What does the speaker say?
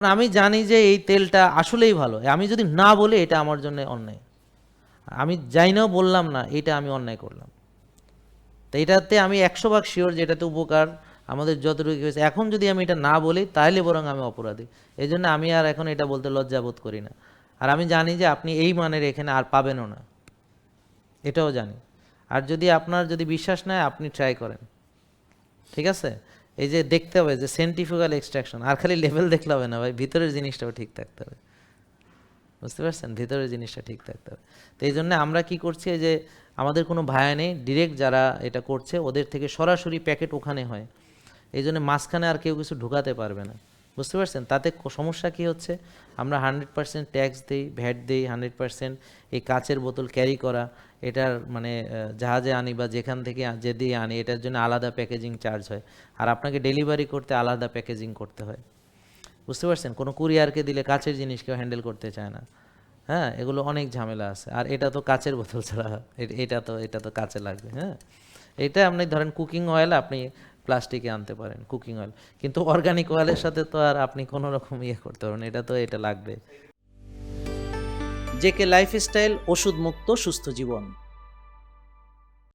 আমি জানি যে এই তেলটা আসলেই ভালো। আমি যদি না বলি, এটা আমার জন্য অন্যায়। আমি যাই না বললাম না, এটা আমি অন্যায় করলাম। তো এটাতে আমি একশো ভাগ শিওর যে এটাতে উপকার, আমাদের যতটুকু হয়েছে। এখন যদি আমি এটা না বলি তাহলে বরং আমি অপরাধী। এই জন্য আমি আর এখন এটা বলতে লজ্জা বোধ করি না। আর আমি জানি যে আপনি এই মানের এখানে আর পাবেনও না। এটাও জানি। আর যদি আপনার যদি বিশ্বাস নেয় আপনি ট্রাই করেন। ঠিক আছে? এই যে দেখতে হবে যে সেন্টিফিক্যাল এক্সট্রাকশন আর খালি লেভেল দেখলে হবে না ভাই, ভিতরের জিনিসটাও ঠিক থাকতে হবে। বুঝতে পারছেন? ভিতরের জিনিসটা ঠিক থাকতে হবে। তো এই জন্য আমরা কি করছি যে আমাদের কোনো ভায়া নেই ডিরেক্ট যারা এটা করছে, ওদের থেকে সরাসরি প্যাকেট ওখানে হয়। এই জন্য মাঝখানে আর কেউ কিছু ঢুকাতে পারবে না। বুঝতে পারছেন? তাতে সমস্যা কি হচ্ছে? আমরা হান্ড্রেড পার্সেন্ট ট্যাক্স দিই ভ্যাট দিই হান্ড্রেড পার্সেন্ট এই কাচের বোতল ক্যারি করা, এটার মানে জাহাজে আনি বা যেখান থেকে যে দিয়ে আনি, এটার জন্য আলাদা প্যাকেজিং চার্জ হয়। আর আপনাকে ডেলিভারি করতে আলাদা প্যাকেজিং করতে হয়। বুঝতে পারছেন? কোনো কুরিয়ারকে দিলে কাচের জিনিস কেউ হ্যান্ডেল করতে চায় না। হ্যাঁ? এগুলো অনেক ঝামেলা আছে। আর এটা তো কাচের বোতল ছাড়া এটা তো এটা তো কাচে লাগবে হ্যাঁ? এটা আপনি ধরেন কুকিং অয়েল আপনি প্লাস্টিকে আনতে পারেন কুকিং অয়েল কিন্তু অর্গানিক অয়েলের সাথে তো আর আপনি কোনো রকম ইয়ে করতে পারবেন এটা তো এটা লাগবে। জেকে লাইফস্টাইল ওষুধ মুক্ত সুস্থ জীবন।